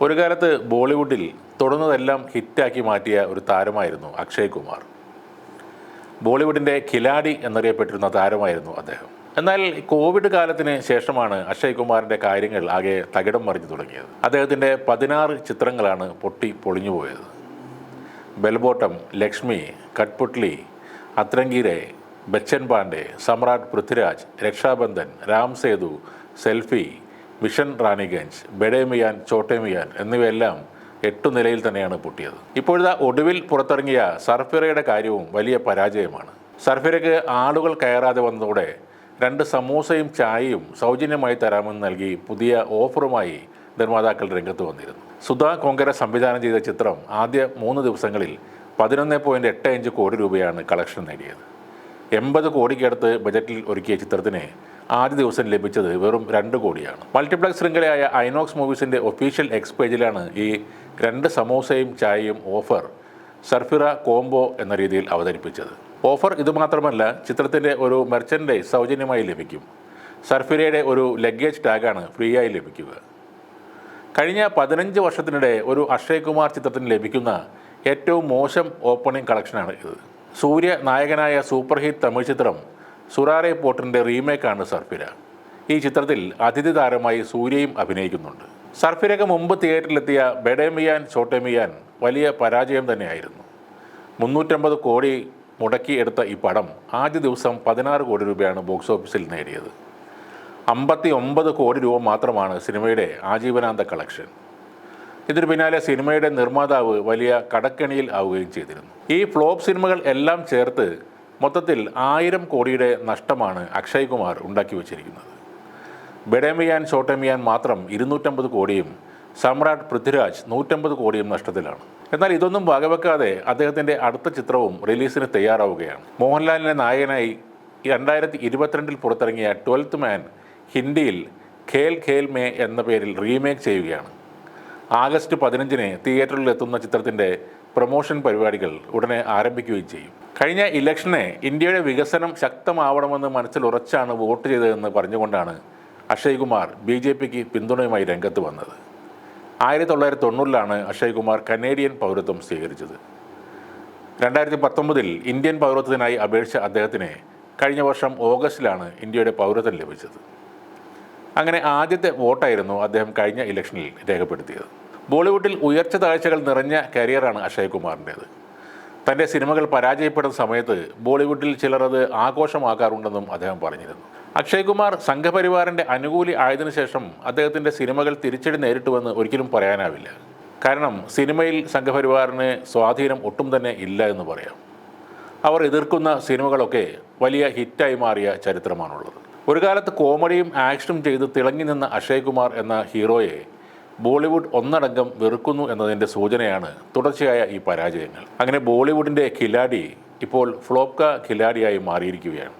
ഒരു കാലത്ത് ബോളിവുഡിൽ തൊടുന്നതെല്ലാം ഹിറ്റാക്കി മാറ്റിയ ഒരു താരമായിരുന്നു അക്ഷയ് കുമാർ. ബോളിവുഡിന്റെ കിലാടി എന്നറിയപ്പെട്ടിരുന്ന താരമായിരുന്നു അദ്ദേഹം. എന്നാൽ കോവിഡ് കാലത്തിന് ശേഷമാണ് അക്ഷയ് കുമാറിന്റെ കാര്യങ്ങൾ ആകെ തകിടം മറിഞ്ഞു തുടങ്ങിയത്. അദ്ദേഹത്തിന്റെ പതിനാറ് ചിത്രങ്ങളാണ് പൊട്ടി പൊളിഞ്ഞു പോയത്. Bell Bottom Laxmi Kathputli Atrangi Re Bachchan Pandey Samrat Prithviraj Rakshabandhan Ram Setu selfie mission Raniganj Bade Miyan Chhote Miyan എന്നിവയെല്ലാം എട്ടു നിലയിൽ തന്നെയാണ് പൊട്ടിയത്. ഇപ്പോഴത്തെ ഒടുവിൽ പുറത്തിറങ്ങിയ സർഫിറയുടെ കാര്യവും വലിയ പരാജയമാണ്. സർഫിറയ്ക്ക് ആളുകൾ കയറാതെ വന്നതോടെ രണ്ട് സമൂസയും ചായയും സൗജന്യമായി തരാമെന്ന് നൽകി പുതിയ ഓഫറുമായി നിർമ്മാതാക്കൾ രംഗത്ത് വന്നിരുന്നു. സുധാ കൊങ്കര സംവിധാനം ചെയ്ത ചിത്രം ആദ്യ മൂന്ന് ദിവസങ്ങളിൽ പതിനൊന്ന് പോയിന്റ് എട്ട് അഞ്ച് കോടി രൂപയാണ് കളക്ഷൻ നേടിയത്. എൺപത് കോടിക്കടുത്ത് ബജറ്റിൽ ഒരുക്കിയ ചിത്രത്തിന് ആദ്യ ദിവസം ലഭിച്ചത് വെറും രണ്ട് കോടിയാണ്. മൾട്ടിപ്ലക്സ് ശൃംഖലയായ ഐനോക്സ് മൂവീസിന്റെ ഒഫീഷ്യൽ എക്സ് പേജിലാണ് ഈ രണ്ട് സമോസയും ചായയും ഓഫർ സർഫിറ കോംബോ എന്ന രീതിയിൽ അവതരിപ്പിച്ചത്. ഓഫർ ഇതുമാത്രമല്ല ചിത്രത്തിന്റെ ഒരു മെർച്ചൻഡൈസ് സൗജന്യമായി ലഭിക്കും. സർഫിരയുടെ ഒരു ലഗേജ് ടാഗാണ് ഫ്രീ ആയി ലഭിക്കുക. കഴിഞ്ഞ പതിനഞ്ച് വർഷത്തിനിടെ ഒരു അക്ഷയ് കുമാർ ചിത്രത്തിന് ലഭിക്കുന്ന ഏറ്റവും മോശം ഓപ്പണിംഗ് കളക്ഷനാണ് ഇത്. സൂര്യ നായകനായ സൂപ്പർ ഹിറ്റ് തമിഴ് ചിത്രം സുറാറെ പോട്ടറിന്റെ റീമേക്കാണ് സർഫിര. ഈ ചിത്രത്തിൽ അതിഥി താരമായി സൂര്യയും അഭിനയിക്കുന്നുണ്ട്. സർഫിരയ്ക്ക് മുമ്പ് തിയേറ്ററിലെത്തിയ ബെഡേമിയാൻ ചോട്ടേമിയാൻ വലിയ പരാജയം തന്നെയായിരുന്നു. മുന്നൂറ്റമ്പത് കോടി മുടക്കി എടുത്ത ഈ പടം ആദ്യ ദിവസം പതിനാറ് കോടി രൂപയാണ് ബോക്സ് ഓഫീസിൽ നേടിയത്. അമ്പത്തി ഒമ്പത് കോടി രൂപ മാത്രമാണ് സിനിമയുടെ ആജീവനാന്ത കളക്ഷൻ. ഇതിനു പിന്നാലെ സിനിമയുടെ നിർമ്മാതാവ് വലിയ കടക്കെണിയിൽ ആവുകയും ചെയ്തിരുന്നു. ഈ ഫ്ലോപ്പ് സിനിമകൾ എല്ലാം ചേർത്ത് മൊത്തത്തിൽ ആയിരം കോടിയുടെ നഷ്ടമാണ് അക്ഷയ് കുമാർ ഉണ്ടാക്കി വച്ചിരിക്കുന്നത്. ബെഡേമിയാൻ ഷോട്ടേമിയാൻ മാത്രം ഇരുന്നൂറ്റമ്പത് കോടിയും സമ്രാട്ട് പൃഥ്വിരാജ് നൂറ്റമ്പത് കോടിയും നഷ്ടത്തിലാണ്. എന്നാൽ ഇതൊന്നും വകവെക്കാതെ അദ്ദേഹത്തിന്റെ അടുത്ത ചിത്രവും റിലീസിന് തയ്യാറാവുകയാണ്. മോഹൻലാലിന്റെ നായകനായി രണ്ടായിരത്തി ഇരുപത്തിരണ്ടിൽ പുറത്തിറങ്ങിയ ട്വൽത്ത് മാൻ ഹിന്ദിയിൽ ഖേൽ ഖേൽ മേ എന്ന പേരിൽ റീമേക്ക് ചെയ്യുകയാണ്. ആഗസ്റ്റ് പതിനഞ്ചിന് തിയേറ്ററിൽ എത്തുന്ന ചിത്രത്തിന്റെ പ്രൊമോഷൻ പരിപാടികൾ ഉടനെ ആരംഭിക്കുകയും ചെയ്യും. കഴിഞ്ഞ ഇലക്ഷനെ ഇന്ത്യയുടെ വികസനം ശക്തമാവണമെന്ന് മനസ്സിൽ ഉറച്ചാണ് വോട്ട് ചെയ്തതെന്ന് പറഞ്ഞുകൊണ്ടാണ് അക്ഷയ് കുമാർ ബി ജെ പിക്ക് പിന്തുണയുമായി രംഗത്ത് വന്നത്. ആയിരത്തി തൊള്ളായിരത്തി തൊണ്ണൂറിലാണ് അക്ഷയ് കുമാർ കനേഡിയൻ പൗരത്വം സ്വീകരിച്ചത്. രണ്ടായിരത്തി പത്തൊമ്പതിൽ ഇന്ത്യൻ പൗരത്വത്തിനായി അപേക്ഷിച്ച അദ്ദേഹത്തിന് കഴിഞ്ഞ വർഷം ഓഗസ്റ്റിലാണ് ഇന്ത്യയുടെ പൗരത്വം ലഭിച്ചത്. അങ്ങനെ ആദ്യത്തെ വോട്ടായിരുന്നു അദ്ദേഹം കഴിഞ്ഞ ഇലക്ഷനിൽ രേഖപ്പെടുത്തിയത്. ബോളിവുഡിൽ ഉയർച്ച താഴ്ചകൾ നിറഞ്ഞ കരിയറാണ് അക്ഷയ് കുമാറിന്റേത്. തന്റെ സിനിമകൾ പരാജയപ്പെടുന്ന സമയത്ത് ബോളിവുഡിൽ ചിലർ അത് ആഘോഷമാക്കാറുണ്ടെന്നും അദ്ദേഹം പറഞ്ഞിരുന്നു. അക്ഷയ് കുമാർ സംഘപരിവാറിന്റെ അനുകൂലി ആയതിനു ശേഷം അദ്ദേഹത്തിന്റെ സിനിമകൾ തിരിച്ചടി നേരിട്ടുവെന്ന് ഒരിക്കലും പറയാനാവില്ല. കാരണം സിനിമയിൽ സംഘപരിവാറിന് സ്വാധീനം ഒട്ടും തന്നെ ഇല്ല എന്ന് പറയാം. അവർ എതിർക്കുന്ന സിനിമകളൊക്കെ വലിയ ഹിറ്റായി മാറിയ ചരിത്രമാണുള്ളത്. ഒരു കാലത്ത് കോമഡിയും ആക്ഷനും ചെയ്ത് തിളങ്ങി നിന്ന അക്ഷയ് കുമാർ എന്ന ഹീറോയെ ബോളിവുഡ് ഒന്നടങ്കം വെറുക്കുന്നു എന്നതിന്റെ സൂചനയാണ് തുടർച്ചയായ ഈ പരാജയങ്ങൾ. അങ്ങനെ ബോളിവുഡിന്റെ ഖിലാഡി ഇപ്പോൾ ഫ്ലോപ്ക ഖിലാഡിയായി മാറിയിരിക്കുകയാണ്.